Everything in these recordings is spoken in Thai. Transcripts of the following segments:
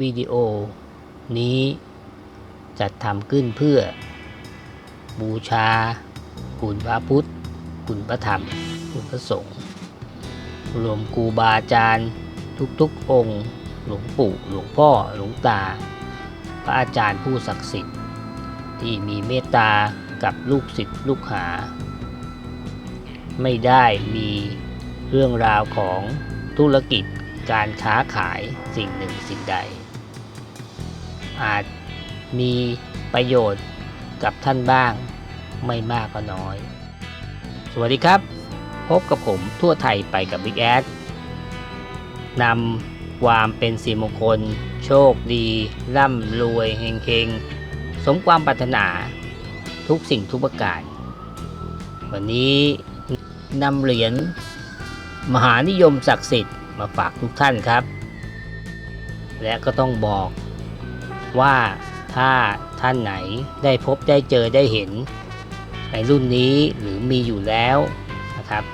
วิดีโอนี้จัดทำขึ้นเพื่อ บูชา คุณพระพุทธ คุณพระธรรม คุณพระสงฆ์รวมครูบาอาจารย์ทุกๆองค์ หลวงปู่ หลวงพ่อ หลวงตา พระอาจารย์ผู้ศักดิ์สิทธิ์ ที่มีเมตตากับลูกศิษย์ลูกหา ไม่ได้มีเรื่องราวของธุรกิจการค้าขายสิ่งหนึ่งสิ่งใด อาจมีประโยชน์กับท่านบ้างไม่มากก็น้อย สวัสดีครับ พบกับผมทั่วไทยไปกับ Big แอดนำความเป็นสีมงคล โชคดี ร่ำรวยเฮงๆ สมความปรารถนาทุกสิ่งทุกประการ วันนี้นำเหรียญมหานิยมศักดิ์สิทธิ์มาฝากทุกท่านครับ และก็ต้องบอก ว่าถ้าท่านไหนได้พบได้เจอได้เห็น ในรุ่นนี้หรือมีอยู่แล้วนะครับ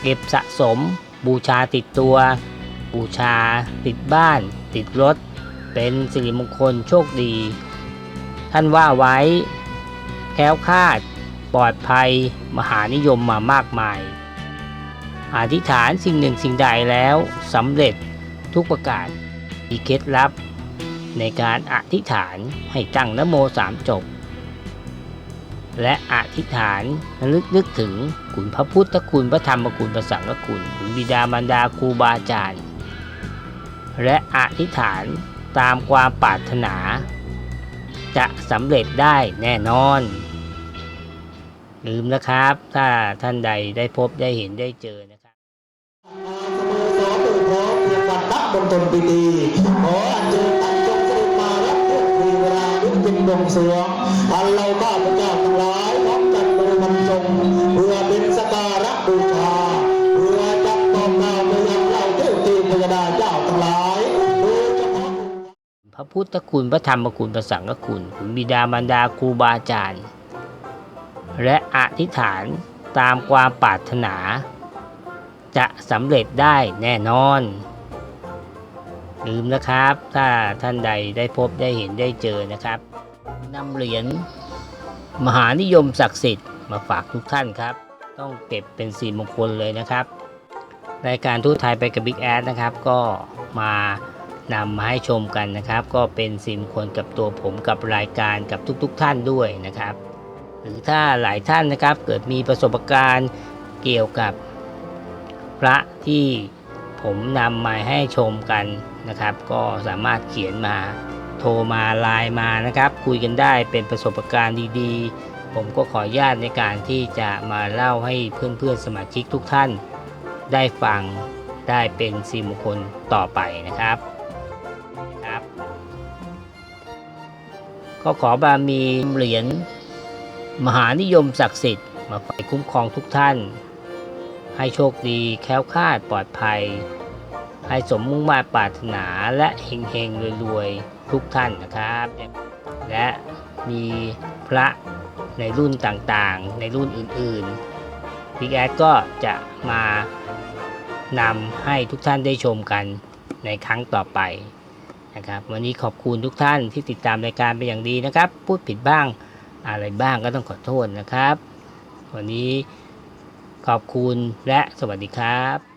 เก็บสะสมบูชาติดตัว บูชาติดบ้าน ติดรถ เป็นสิริมงคลโชคดี ท่านว่าไว้แค้วคาด ปลอดภัย มหานิยมมามากมาย อธิษฐานสิ่งหนึ่งสิ่งใดแล้วสำเร็จทุกประการมีเคล็ดลับ ในการอธิษฐานให้ตั้งนโมสามจบ และอธิษฐานระลึกนึกถึงคุณพระพุทธคุณพระธรรมคุณพระสังฆคุณคุณบิดามารดาครูบาอาจารย์ และอธิษฐานตามความปรารถนา จะสำเร็จได้แน่นอน ลืมนะครับ ถ้าท่านใดได้พบได้เห็นได้เจอนะครับสโมสรโดยพร้อมเพียงวันนักบนตนปีดีขออัญเชิญ วงสรวงอันเราข้าพเจ้าทั้งหลายพร้อมกันบริมันทรงเพื่อเป็นสการะบูชาเพื่อจักตอบนาไปยังเราเทพตีพญดาเจ้าทั้งหลายพาะพระพุทธคุณพระธรรมคุณพระสังฆคุณคุณบิดามารดาครูบาอาจารย์ และอธิษฐานตามความปรารถนา จะสำเร็จได้แน่นอนลืมนะครับ ถ้าท่านใดได้พบได้เห็นได้เจอนะครับ นำเหรียญมหานิยมศักดิ์สิทธิ์มาฝากทุกท่านครับ ต้องเก็บเป็นสีมงคลเลยนะครับ รายการทูตไทยไปกับ Big แอดนะครับ ก็มานำมาให้ชมกันนะครับ ก็เป็นสิมงคลกับตัวผมกับรายการกับทุกๆทท่านด้วยนะครับ หรือถ้าหลายท่านนะครับเกิดมีประสบการณ์เกี่ยวกับพระที่ผมนำมาให้ชมกันนะครับ ก็สามารถเขียนมา โทรมาไลน์มานะครับ คุยกันได้เป็นประสบการณ์ดีๆ ผมก็ขออนุญาตในการที่จะมาเล่าให้เพื่อนๆสมาชิกทุกท่าน ได้ฟังได้เป็นสีมงคลต่อไปนะครับครับ ก็ขอบารมีเหรียญมหานิยมศักดิ์สิทธิ์มาฝ่ายคุ้มครองทุกท่าน ให้โชคดีแค้วคาดปลอดภัย ให้สมมุ่งมา่ปรารถนาและเฮงเฮงๆรวยๆ ทุกท่านนะครับ และมีพระในรุ่นต่างๆ ในรุ่นอื่นๆพิกแอดก็จะมานำให้ทุกท่านได้ชมกันในครั้งต่อไปนะครับวันนี้ขอบคุณทุกท่านที่ติดตามรายการเป็นอย่างดีนะครับ พูดผิดบ้างอะไรบ้างก็ต้องขอโทษนะครับ วันนี้ขอบคุณและสวัสดีครับ